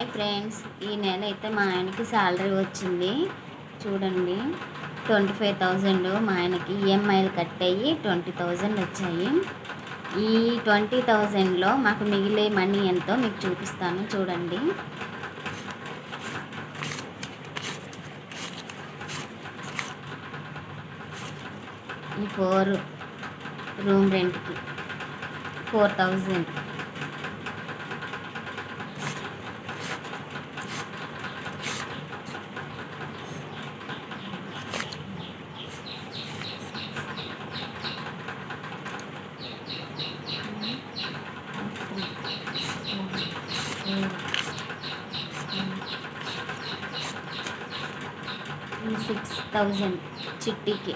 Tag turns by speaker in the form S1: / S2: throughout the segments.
S1: Hi friends ఈ నెల అయితే మా ఆయనకి శాలరీ వచ్చింది. చూడండి ట్వంటీ ఫైవ్ థౌజండ్ మా ఆయనకి ఈఎంఐలు కట్ అయ్యి ట్వంటీ థౌజండ్ వచ్చాయి. ఈ ట్వంటీ థౌజండ్లో మాకు మిగిలే మనీ ఎంతో మీకు చూపిస్తాను చూడండి. ఈ ఫోర్ రూమ్ రెంట్కి ఫోర్ థౌజండ్. సిక్స్ థౌజండ్ చిట్టీకి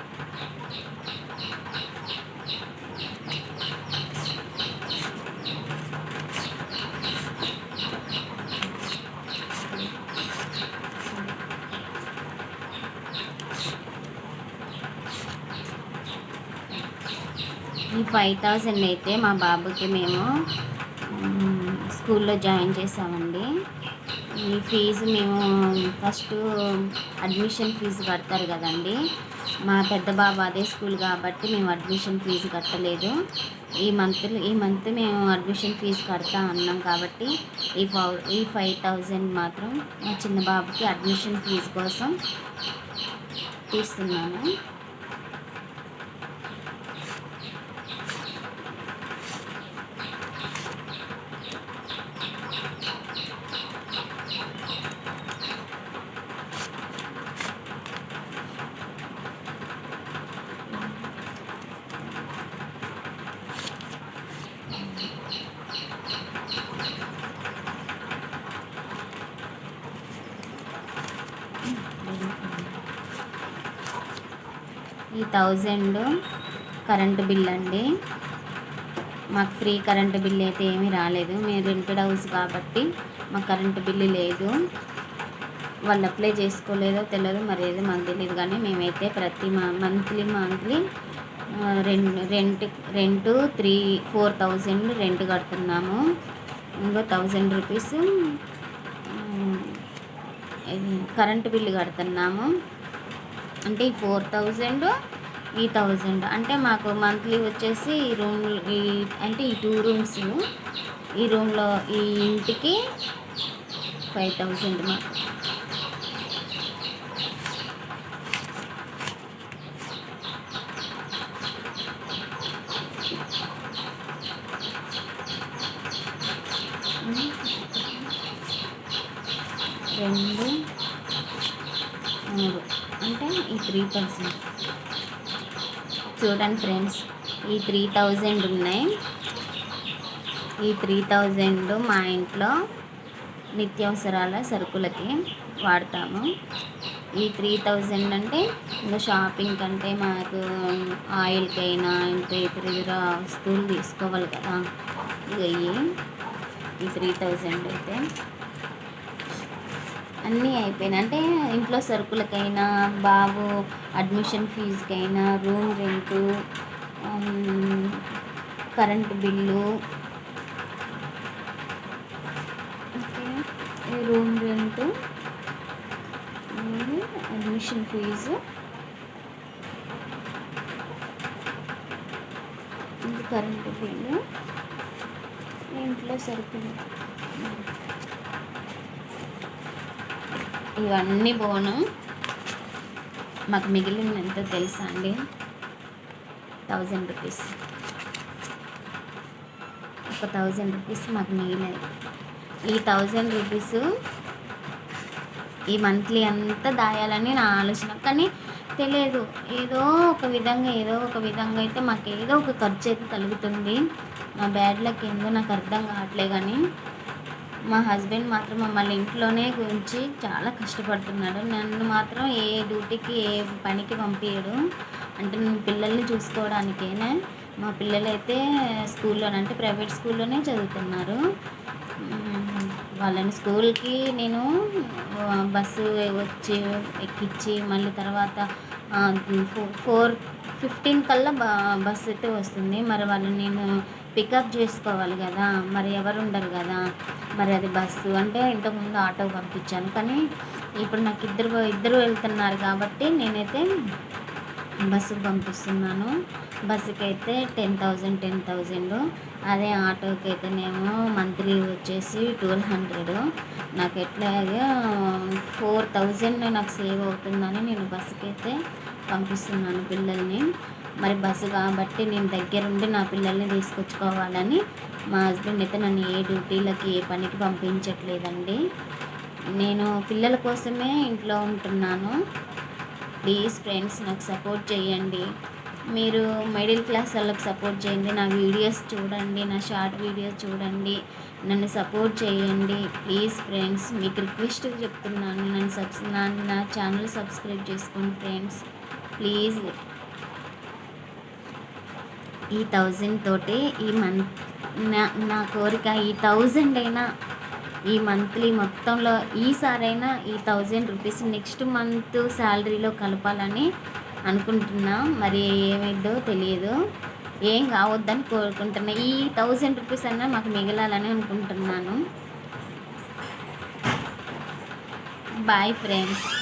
S1: ఈ ఫైవ్ థౌజండ్ అయితే మా బాబుకి మేము మ్, స్కూల్లో జాయిన్ చేసామండి ఈ ఫీజు మేము ఫస్ట్ అడ్మిషన్ ఫీజు కడతారు కదండి. మా పెద్ద బాబు అదే స్కూల్ కాబట్టి మేము అడ్మిషన్ ఫీజు కట్టలేదు. ఈ మంత్ ఈ మంత్ మేము అడ్మిషన్ ఫీజు కడతా అన్నాం కాబట్టి ఈ ఫౌ ఈ ఫైవ్ థౌజండ్ మాత్రం మా చిన్న బాబుకి అడ్మిషన్ ఫీజు కోసం తీస్తున్నాను. ఈ థౌజండ్ కరెంటు బిల్ అండి. మాకు ఫ్రీ కరెంటు బిల్ అయితే ఏమీ రాలేదు. మేము రెంటెడ్ హౌస్ కాబట్టి మాకు కరెంటు బిల్లు లేదు. వాళ్ళు అప్లై చేసుకోలేదో తెలియదు మరి ఏదో మాకు తెలియదు కానీ మేమైతే ప్రతి మంత్లీ మంత్లీ రెండు rent rent three four thousand rent కడుతున్నాము. ఇంకో థౌజండ్ రూపీస్ కరెంటు బిల్లు కడుతున్నాము. అంటే ఈ ఫోర్ థౌజండ్ ఈ థౌజండ్. అంటే మాకు మంత్లీ వచ్చేసి ఈ రూమ్ ఈ అంటే ఈ టూ రూమ్స్ ఈ రూమ్లో ఈ ఇంటికి ఫైవ్ థౌజండ్ మాకు. రెండు మూడు అంటే ఈ త్రీ థౌజండ్ చూడండి ఫ్రెండ్స్ ఈ త్రీ థౌజండ్ ఉన్నాయి. ఈ త్రీ థౌజండ్ మా ఇంట్లో నిత్యావసరాల సరుకులకి వాడతాము. ఈ త్రీ థౌజండ్ అంటే ఇంకా షాపింగ్ కంటే మాకు ఆయిల్కైనా ఇంకా ఇతర ఇతర వస్తువులు తీసుకోవాలి కదా. ఇవి ఈ త్రీ థౌజండ్ అయితే అన్నీ అయిపోయినాయి. అంటే ఇంట్లో సరుకులకైనా బాబు admission ఫీజుకైనా room rent current bill room rent admission fees. ఇది కరెంటు బిల్లు. ఇంట్లో సరుకులు. ఇవన్నీ పోను మాకు మిగిలింది ఎంత తెలుసా అండి? Thousand rupees. ఒక థౌజండ్ రూపీస్ మాకు మిగిలాయి. ఈ థౌజండ్ రూపీస్ ఈ మంత్లీ అంతా దాయాలని నా ఆలోచన. కానీ తెలియదు ఏదో ఒక విధంగా ఏదో ఒక విధంగా అయితే మాకు ఏదో ఒక ఖర్చు అయితే కలుగుతుంది మా బ్యాడ్ లక్ ఏందో నాకు అర్థం కావట్లే కానీ మా హస్బెండ్ మాత్రం మమ్మల్ని ఇంట్లోనే గురించి చాలా కష్టపడుతున్నాడు. నన్ను మాత్రం ఏ డ్యూటీకి ఏ పనికి పంపించడు అంటే నేను పిల్లల్ని చూసుకోవడానికేనే. మా పిల్లలైతే స్కూల్లోనంటే ప్రైవేట్ స్కూల్లోనే చదువుతున్నారు. వాళ్ళని స్కూల్కి నేను బస్సు వచ్చి ఎక్కించి మళ్ళీ తర్వాత ఫోర్ ఫోర్ ఫిఫ్టీన్ కల్లా బస్సు బస్ అయితే వస్తుంది. మరి వాళ్ళని నేను పికప్ చేసుకోవాలి కదా మరి ఎవరు ఉండరు కదా మరి అది బస్సు అంటే ఇంతకుముందు ఆటో పంపించాను. కానీ ఇప్పుడు నాకు ఇద్దరు ఇద్దరు వెళ్తున్నారు కాబట్టి నేనైతే బస్సుకు పంపిస్తున్నాను. బస్సుకి అయితే టెన్ థౌజండ్ టెన్ థౌజండ్ అదే ఆటోకి అయితేనేమో మంత్లీ వచ్చేసి ట్వెల్వ్ హండ్రెడ్. నాకు ఎట్లాగా ఫోర్ థౌజండ్ నాకు సేవ్ అవుతుందని నేను బస్సుకి అయితే పంపిస్తున్నాను పిల్లల్ని. మరి బస్సు కాబట్టి నేను దగ్గరుండి నా పిల్లల్ని తీసుకొచ్చుకోవాలని మా హస్బెండ్ అయితే నన్ను ఏ డ్యూటీలకి ఏ పనికి పంపించట్లేదండి. నేను పిల్లల కోసమే ఇంట్లో ఉంటున్నాను. ప్లీజ్ ఫ్రెండ్స్ నాకు సపోర్ట్ చేయండి. మీరు మిడిల్ క్లాస్ వాళ్ళకి సపోర్ట్ చేయండి. నా వీడియోస్ చూడండి నా షార్ట్ వీడియోస్ చూడండి. నన్ను సపోర్ట్ చేయండి. ప్లీజ్ ఫ్రెండ్స్ మీకు రిక్వెస్ట్ చెప్తున్నాను. నన్ను సబ్స్ నా నా ఛానల్ సబ్స్క్రైబ్ చేసుకోండి ఫ్రెండ్స్. ప్లీజ్. ఈ థౌజండ్ తోటి ఈ మంత్ నా నా కోరిక ఈ థౌజండ్ అయినా ఈ మంత్లీ మొత్తంలో ఈసారైనా ఈ థౌజండ్ రూపీస్ నెక్స్ట్ మంత్ శాలరీలో కలపాలని అనుకుంటున్నాం. మరి ఏమైందో తెలియదు. ఏం కావద్దని కోరుకుంటున్నా. ఈ థౌజండ్ రూపీస్ అన్నా మాకు మిగలాలని అనుకుంటున్నాను. Bye friends